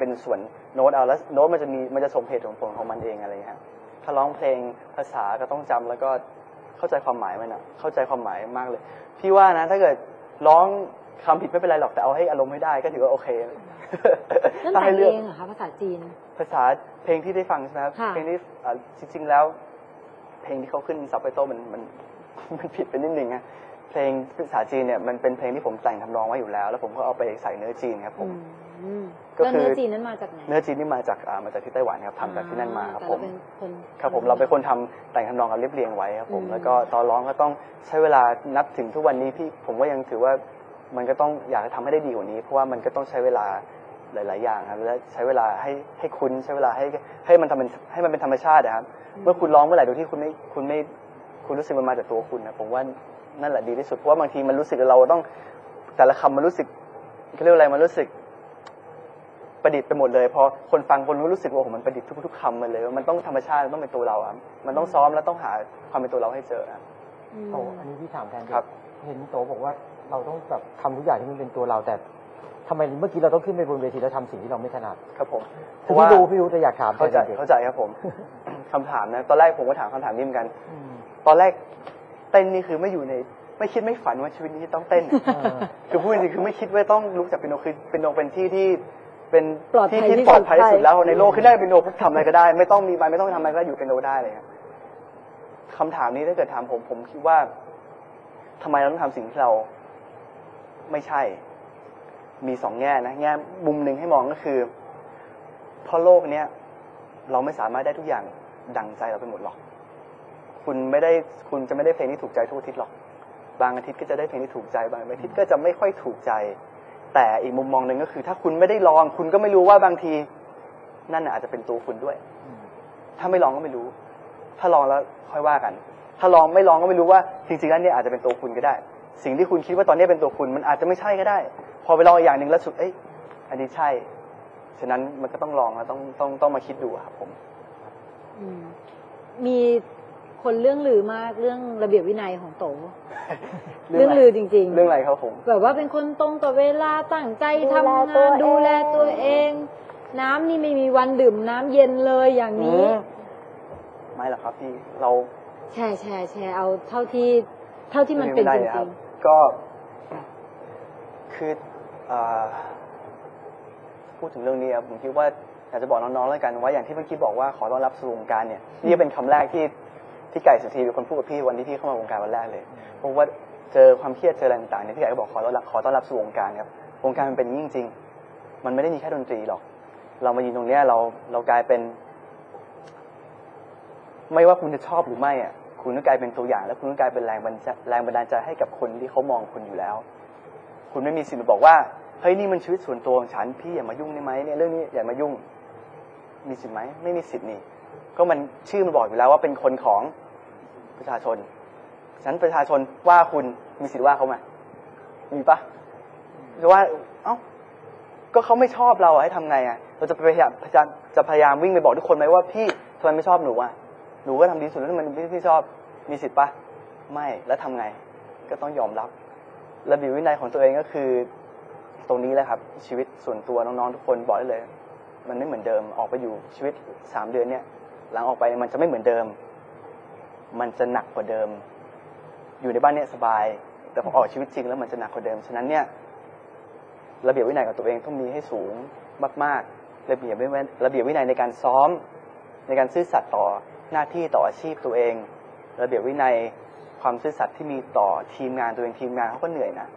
เป็นส่วนโน้ตเอาแล้วโน้ตมันจะมีมันจะสมเหตุสมผลของมันเองอะไรอย่างเงี้ยครับถ้าร้องเพลงภาษาก็ต้องจำแล้วก็เข้าใจความหมายมันอะเข้าใจความหมายมากเลย พี่ว่านะ ถ้าเกิดร้องคำผิดไม่เป็นไรหรอกแต่เอาให้อารมณ์ไม่ได้ก็ถือว่าโอเค นั่นถ้าแต่ให้งเลือกเองเหรอคะภาษาจีน ภาษาเพลงที่ได้ฟังใช่ไหมครับค่ะ เพลงที่อ่าจริงๆแล้ว เพลงที่เขาขึ้นซับไตเติลมันมัน มันผิดไปนิดนึงอะเพลงภาษาจีนเนี่ยมันเป็นเพลงที่ผมแต่งทำนองไว้อยู่แล้ว แล้วผมก็เอาไปใส่เนื้อจีนครับผม อืมก็แล้วคือ เนื้อจีนนั้นมาจากไหนเนื้อจีนนี่มาจากอ่ามาจากที่ไต้หวันครับทำจากที่นั่นมาครับแต่ผเรมเป็นคน ครับผมเราเป็นคนทำแต่งทำนองกันเรียบเรียงไว้ครับผม อืม แล้วก็ตอนร้องก็ต้องใช้เวลานับถึงทุกวันนี้พี่ผมว่ายังถือว่ามันก็ต้องอยากจะทำให้ได้ดีกว่านี้ เพราะว่ามันก็ต้องใช้เวลาหลาย ๆ อย่างครับและใช้เวลาให้ให้คุ้นใช้เวลาให้ให้มันทำเป็นให้มันเป็นธรรมชาตินะครับเมื่อคุณร้องเมื่อไหร่โดยที่คุณไม่คุณไม่ คุณรู้สึกมันมาจากตัวคุณนะผมว่านั่นแหละดีที่สุดเพราะว่าบางทีมันรู้สึกเราต้อง แต่ละคำมันรู้สึกเขาเรียกว่าอะไรมันรู้สึกประดิษฐ์ไปหมดเลยพอคนฟังคนรู้สึกว่าโอ้โหมันประดิษฐ์ทุกๆคำมันเลย มันต้องธรรมชาติมันต้องเป็นตัวเราอะมันต้องซ้อมแล้วต้องหาความเป็นตัวเราให้เจออะอืมโตอันนี้พี่ถามแทนครับ เห็นโตบอกว่าเราต้องแบบทำทุกอย่างที่มันเป็นตัวเราแต่ทำไมเมื่อกี้เราต้องขึ้นไปบนเวทีแล้วทำสิ่งที่เราไม่ถนัดครับผมเพคือราะว่าพี่รู้พี่รู้แต่อยากถามแทเข้านใจด็กๆเข้าใจครับผมคำถามนะตอนแรกผมก็ถามคำถามนี้เหมือนกันอืม ตอนแรกเต้นนี่คือไม่อยู่ใน ไม่คิดไม่ฝันว่าชีวิตนี้จะต้องเต้นเออคือพูดจริงๆคือไม่คิดว่าต้องลุกจากเปียโนคือเปียโนเป็นที่ที่เป็นปลอดภัที่ยที่ที่ปลอดภัยที่สุดสุดแล้วในโลกคือได้เปียโนปุ๊บทำอะไรก็ได้ ไม่ต้องมีไม้ไม่ต้องทำอะไรก็อยู่เปียโนได้เลยครับคำถามนี้ถ้าเกิดถามผมผมคิดว่าทำไมเราต้องทำสิ่งที่เรา ไม่ใช่ มีสองแง่นะแง่มุมหนึ่งให้มองก็คือเพราะโลกเนี้ยเราไม่สามารถได้ทุกอย่างดังใจเราไปหมดหรอก คุณไม่ได้คุณจะไม่ได้เพลงที่ถูกใจทุกอาทิตย์หรอก บางอาทิตย์ก็จะได้เพลงที่ถูกใจ บางอาทิตย์ก็จะไม่ค่อยถูกใจ แต่อีกมุมมองหนึ่งก็คือ ถ้าคุณไม่ได้ลอง คุณก็ไม่รู้ว่าบางที นั่นอาจจะเป็นตัวคุณด้วย ถ้าไม่ลองก็ไม่รู้ ถ้าลองแล้วค่อยว่ากัน ถ้าลองไม่ลองก็ไม่รู้ว่าจริงๆแล้วเนี่ยอาจจะเป็นตัวคุณก็ได้ สิ่งที่คุณคิดว่าตอนนี้เป็นตัวคุณมันอาจจะไม่ใช่ก็ได้ พอไปลองอีกอย่างหนึ่งแล้วสุดเอ้ยอันนี้ใช่ ฉะนั้นมันก็ต้องลองแล้วต้องต้องต้องมาคิดดูครับผมมี คนเรื่องลือมากเรื่องระเบียบวินัยของโต เรื่องลือจริง ๆ เรื่องอะไรครับผม แบบว่าเป็นคนตรงต่อเวลาตั้งใจทำงานดูดูแลแลตัตัววเอเองงน้ำนี่ไม่มีวันดื่มน้ำเย็นเลยอย่างนี้ อืม ไม่หรอกครับพี่เราแชร์แชร์แชร์เอาเท่าที่เท่าที่มันเป็นไได้จคริบงก็คืออ่าพูดถึงเรื่องนี้ครับผมคิดว่าอยากจะบอกน้องๆแล้วกันว่าอย่างที่เมื่อกี้บอกว่าขอต้อนรับสู่วงการเนี่ยนี่เป็นคำแรกที่ ที่ไก่สุธีเป็นคนพูดกับพี่วันที่พี่เข้ามาวงการวันแรกเลยเพราะว่าเจอความเครียดเจออะไรต่างๆเนี่ยพี่ไก่ก็บอกขอต้อนรับขอต้อนรับสู่วงการครับวงการมันเป็นอย่างนี้จริงๆมันไม่ได้มีแค่ดนตรีหรอก เรามายืนตรงเนี้ยเราเรากลายเป็น ไม่ว่าคุณจะชอบหรือไม่อะคุณก็กลายเป็นตัวอย่าง และคุณก็กลายเป็นแรงบันดาลแรงบันดาลใจให้กับคนที่เขามองคุณอยู่แล้ว คุณไม่มีสิทธิ์มาบอกว่าเฮ้ยนี่มันชีวิตส่วนตัวของฉันพี่อย่ามายุ่งได้ไหมเนี่ยเรื่องนี้อย่ามายุ่ง มีสิทธิ์ไหมไม่มีสิทธิ์นี่ ก็มันชื่อมันบอกอยู่แล้วว่าเป็นคนของประชาชนฉะนั้นประชาชนว่าคุณมีสิทธิ์ว่าเขาไหมมีปะจะว่า เอ้า ก็เขาไม่ชอบเราอะให้ทำไงอะเราจะพยายามพยายามจะพยายามวิ่งไปบอกทุกคนไหมว่าพี่ทำไมไม่ชอบหนูอะหนูก็ทำดีสุดแล้วทำไมพี่พี่ชอบ มีสิทธิ์ปะไม่ แล้วทำไง ก็ต้องยอมรับ ระเบียบวินัยของตัวเองก็คือ ตรงนี้แหละครับ ชีวิตส่วนตัวน้องๆทุกคนบอกได้เลย มันไม่เหมือนเดิมออกไปอยู่ชีวิตสามเดือนเนี่ย หลังออกไปมันจะไม่เหมือนเดิม มันจะหนักกว่าเดิม อยู่ในบ้านเนี่ยสบาย แต่พอออกชีวิตจริงแล้วมันจะหนักกว่าเดิม ฉะนั้นเนี่ย ระเบียบวินัยกับตัวเองต้องมีให้สูงมากๆ ระเบียบวินัยระเบียบวินัยในการซ้อม ในการซื่อสัตย์ต่อหน้าที่ต่ออาชีพตัวเอง ระเบียบวินัยความซื่อสัตย์ที่มีต่อทีมงานตัวเองทีมงานเขาก็เหนื่อยนะ